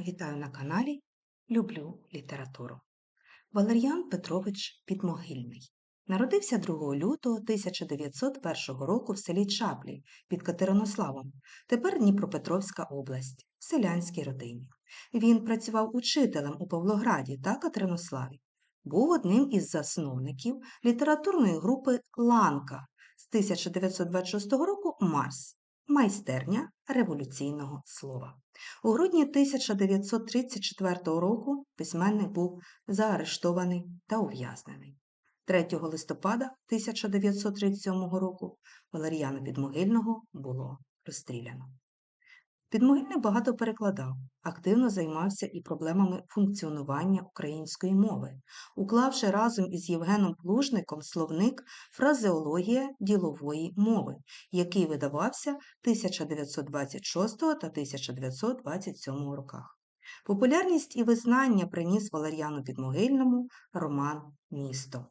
Вітаю на каналі Люблю літературу. Валер'ян Петрович Підмогильний народився 2 лютого 1901 року в селі Чаплі під Катеринославом, тепер Дніпропетровська область, в селянській родині. Він працював учителем у Павлограді та Катеринославі. Був одним із засновників літературної групи Ланка з 1926 року Марс. Майстерня революційного слова. У грудні 1934 року письменник був заарештований та ув'язнений. 3 листопада 1937 року Валеріана Підмогильного було розстріляно. Підмогильний багато перекладав, активно займався і проблемами функціонування української мови, уклавши разом із Євгеном Плужником словник Фразеологія ділової мови, який видавався 1926 та 1927 роках. Популярність і визнання приніс Валеріану Підмогильному роман Місто.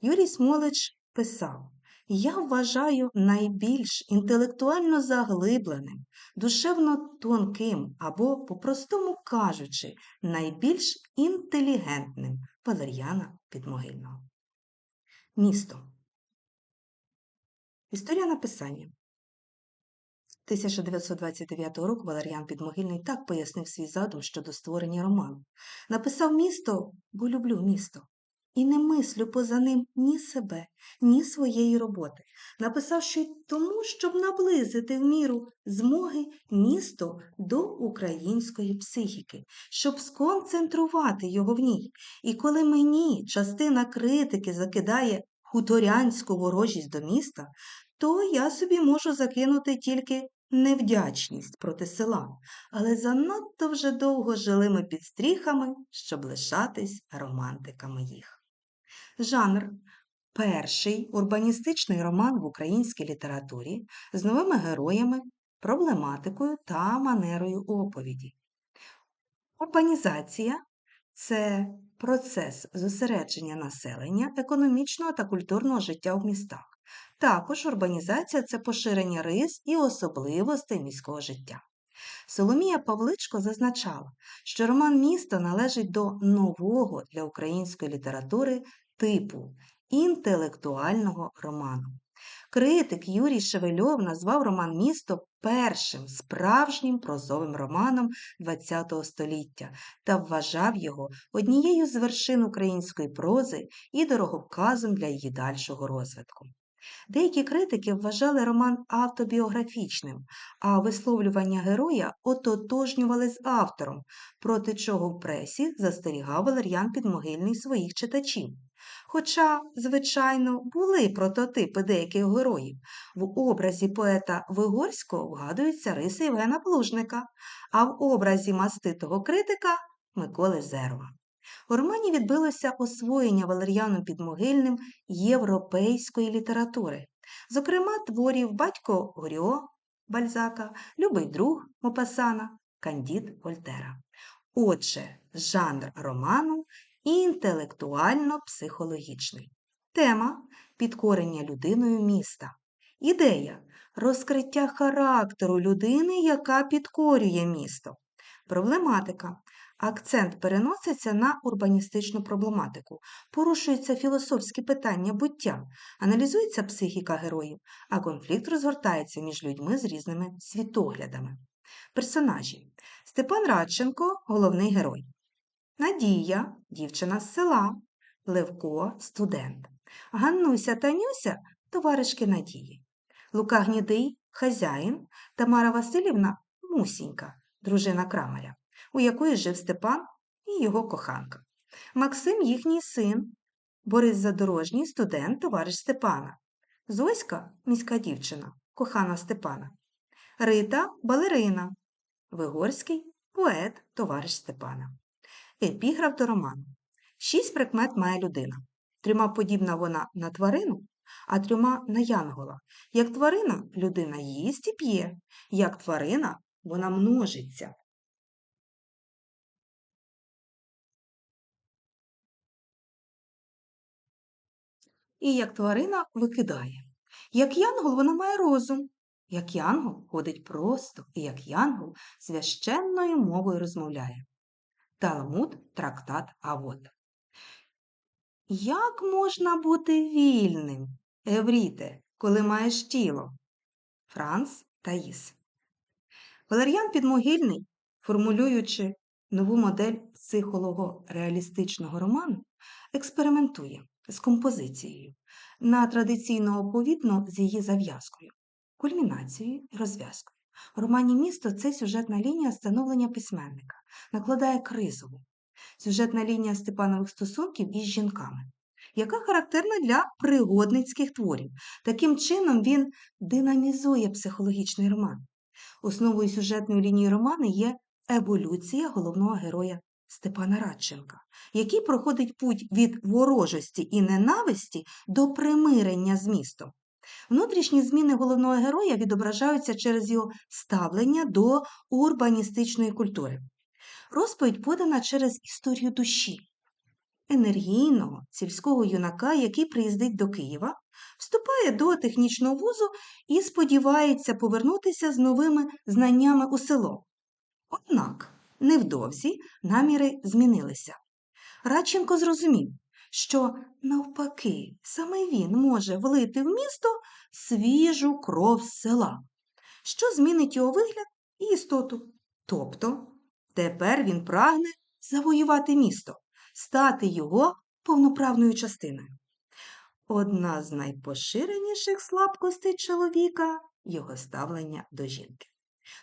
Юрій Смолич писав я вважаю найбільш інтелектуально заглибленим, душевно тонким або, по-простому кажучи, найбільш інтелігентним Валер'яна Підмогильного. Місто. Історія написання. 1929 року Валер'ян Підмогильний так пояснив свій задум щодо створення роману. Написав місто, бо люблю місто і не мислю поза ним ні себе, ні своєї роботи. Написав, що й тому, щоб наблизити в міру змоги місто до української психіки, щоб сконцентрувати його в ній. І коли мені частина критики закидає хуторянську ворожість до міста, то я собі можу закинути тільки невдячність проти села, але занадто вже довго жили ми під стріхами, щоб лишатись романтиками їх. Жанр перший урбаністичний роман в українській літературі з новими героями, проблематикою та манерою оповіді. Урбанізація це процес зосередження населення, економічного та культурного життя в містах. Також урбанізація це поширення рис і особливостей міського життя. Соломія Павличко зазначала, що роман Місто належить до нового для української літератури типу інтелектуального роману. Критик Юрій Шевельов назвав роман Місто першим справжнім прозовим романом ХХ століття та вважав його однією з вершин української прози і дороговказом для її дальшого розвитку. Деякі критики вважали роман автобіографічним, а висловлювання героя ототожнювали з автором, проти чого в пресі застерігав Валер'ян Підмогильний своїх читачів. Хоча, звичайно, були прототипи деяких героїв. В образі поета Вигорського вгадуються риси Євгена Плужника, а в образі маститого критика Миколи Зерва. У романі відбилося освоєння Валер'яном Підмогильним європейської літератури, зокрема творів Батько Горьо Бальзака, Любий друг Мопасана, Кандід Вольтера. Отже, жанр роману інтелектуально-психологічний. Тема підкорення людиною міста. Ідея розкриття характеру людини, яка підкорює місто. Проблематика. Акцент переноситься на урбаністичну проблематику, порушуються філософські питання буття, аналізується психіка героїв, а конфлікт розгортається між людьми з різними світоглядами. Персонажі Степан Радченко головний герой. Надія дівчина з села, Левко студент. Ганнуся та Нюся товаришки Надії. Лука Гнідий хазяїн, Тамара Васильівна мусінька, дружина крамаря, у якої жив Степан і його коханка. Максим їхній син, Борис Задорожній, студент, товариш Степана. Зоська міська дівчина, кохана Степана. Рита балерина. Вигорський поет, товариш Степана. Епіграф до роману. Шість прикмет має людина. Трьома подібна вона на тварину, а трьома на янгола. Як тварина людина їсть і п'є, як тварина вона множиться. І як тварина викидає. Як янгол вона має розум, як янгол ходить просто і як янгол священною мовою розмовляє. Талмуд трактат Авод. Як можна бути вільним, Евріте, коли маєш тіло? Франц Таїс. Валер'ян Підмогильний, формулюючи нову модель психолого-реалістичного роману, експериментує з композицією на традиційно оповідно з її зав'язкою, кульмінацією і розв'язкою. В романі Місто це сюжетна лінія становлення письменника, накладає кризову, сюжетна лінія Степанових стосунків із жінками, яка характерна для пригодницьких творів. Таким чином він динамізує психологічний роман. Основою сюжетної лінії роману є еволюція головного героя Степана Радченка, який проходить путь від ворожості і ненависті до примирення з містом. Внутрішні зміни головного героя відображаються через його ставлення до урбаністичної культури. Розповідь подана через історію душі, енергійного сільського юнака, який приїздить до Києва, вступає до технічного вузу і сподівається повернутися з новими знаннями у село. Однак невдовзі наміри змінилися. Радченко зрозумів, що навпаки саме він може влити в місто свіжу кров з села, що змінить його вигляд і істоту. Тобто тепер він прагне завоювати місто, стати його повноправною частиною. Одна з найпоширеніших слабкостей чоловіка його ставлення до жінки.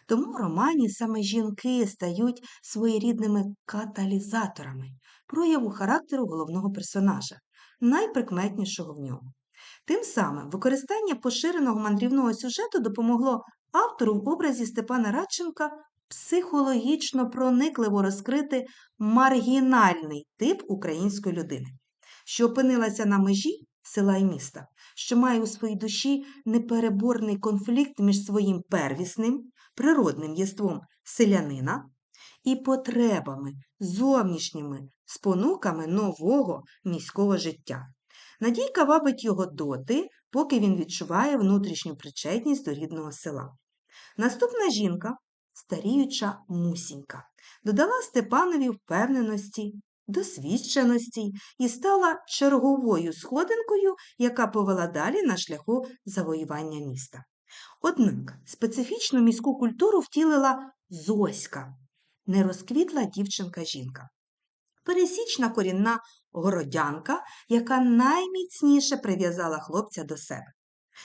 Тому в романі саме жінки стають своєрідними каталізаторами прояву характеру головного персонажа, найприкметнішого в ньому. Тим самим використання поширеного мандрівного сюжету допомогло автору в образі Степана Радченка психологічно проникливо розкрити маргінальний тип української людини, що опинилася на межі села і міста, що має у своїй душі непереборний конфлікт між своїм первісним, природним єством селянина і потребами, зовнішніми спонуками нового міського життя. Надійка вабить його доти, поки він відчуває внутрішню причетність до рідного села. Наступна жінка, старіюча мусінька, додала Степанові впевненості, досвідченості і стала черговою сходинкою, яка повела далі на шляху завоювання міста. Однак специфічну міську культуру втілила Зоська, нерозквітла дівчинка-жінка. Пересічна корінна городянка, яка найміцніше прив'язала хлопця до себе.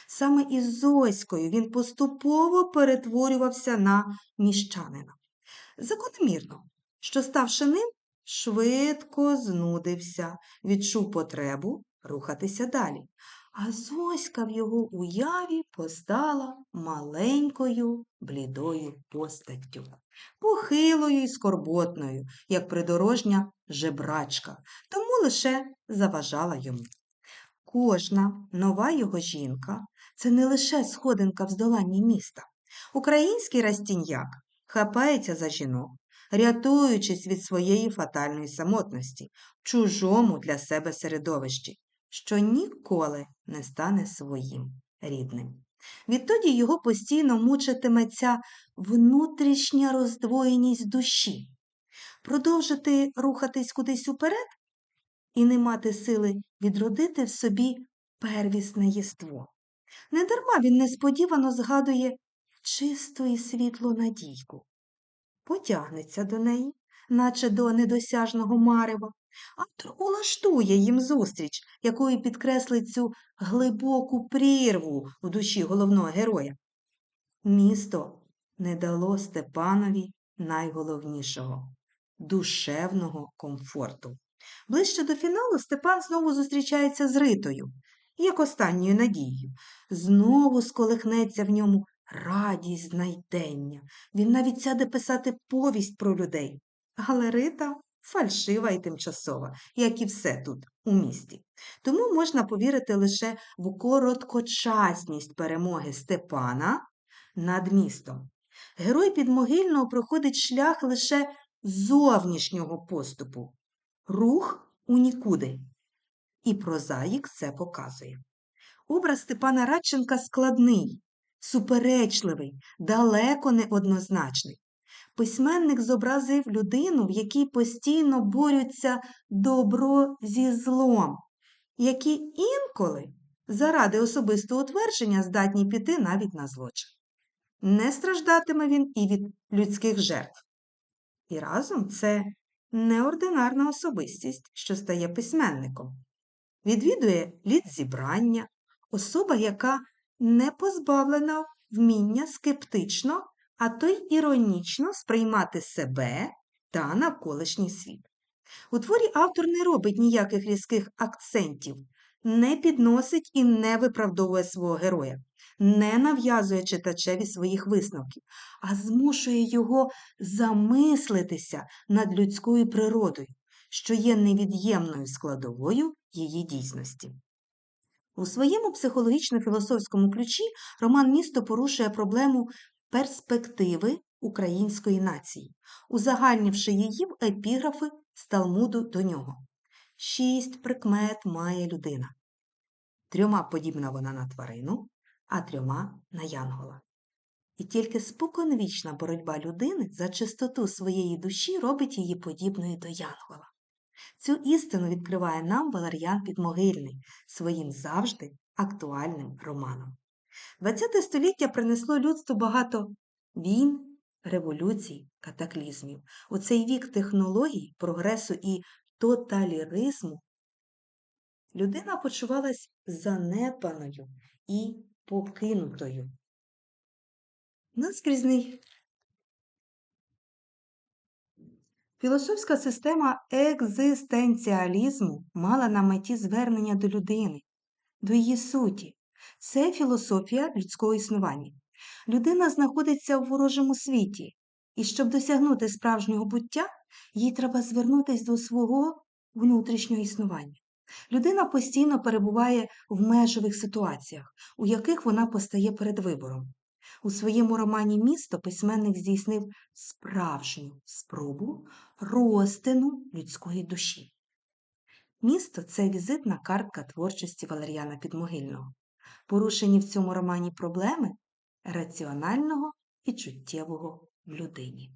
Саме із Зоською він поступово перетворювався на міщанина. Закономірно, що, ставши ним, швидко знудився, відчув потребу рухатися далі. А Зоська в його уяві постала маленькою блідою постаттю, похилою і скорботною, як придорожня жебрачка, тому лише заважала йому. Кожна нова його жінка це не лише сходинка в здоланні міста. Український растіньяк хапається за жінок, рятуючись від своєї фатальної самотності, чужому для себе середовищі, що ніколи не стане своїм рідним. Відтоді його постійно мучитиме ця внутрішня роздвоєність душі, продовжити рухатись кудись уперед і не мати сили відродити в собі первісне єство. Недарма він несподівано згадує чисту і світлу надійку, потягнеться до неї, наче до недосяжного марева, автор улаштує їм зустріч, якою підкреслить цю глибоку прірву в душі головного героя. Місто не дало Степанові найголовнішого душевного комфорту. Ближче до фіналу Степан знову зустрічається з Ритою, як останньою надією. Знову сколихнеться в ньому радість знайдення. Він навіть сяде писати повість про людей. Але Рита фальшива і тимчасова, як і все тут, у місті. Тому можна повірити лише в короткочасність перемоги Степана над містом. Герой підмогильного проходить шлях лише зовнішнього поступу, рух у нікуди. І прозаїк це показує. Образ Степана Радченка складний, суперечливий, далеко не однозначний. Письменник зобразив людину, в якій постійно борються добро зі злом, які інколи заради особистого утвердження здатні піти навіть на злочин. Не страждатиме він і від людських жертв. І разом це неординарна особистість, що стає письменником. Відвідує літзібрання, особа, яка не позбавлена вміння скептично, а то й іронічно сприймати себе та навколишній світ. У творі автор не робить ніяких різких акцентів, не підносить і не виправдовує свого героя, не нав'язує читачеві своїх висновків, а змушує його замислитися над людською природою, що є невід'ємною складовою її дійсності. У своєму психологічно-філософському ключі роман Місто порушує проблему перспективи української нації, узагальнивши її в епіграфи з Талмуду до нього. Шість прикмет має людина. Трьома подібна вона на тварину, а трьома на янгола. І тільки споконвічна боротьба людини за чистоту своєї душі робить її подібною до янгола. Цю істину відкриває нам Валер'ян Підмогильний своїм завжди актуальним романом. ХХ століття принесло людству багато війн, революцій, катаклізмів. У цей вік технологій, прогресу і тоталіризму людина почувалась занепаною і покинутою. Наскрізний Філософська система екзистенціалізму мала на меті звернення до людини, до її суті. Це філософія людського існування. Людина знаходиться в ворожому світі, і щоб досягнути справжнього буття, їй треба звернутися до свого внутрішнього існування. Людина постійно перебуває в межових ситуаціях, у яких вона постає перед вибором. У своєму романі Місто письменник здійснив справжню спробу розтину людської душі. Місто це візитна картка творчості Валеріана Підмогильного. Порушені в цьому романі проблеми раціонального і чуттєвого в людині.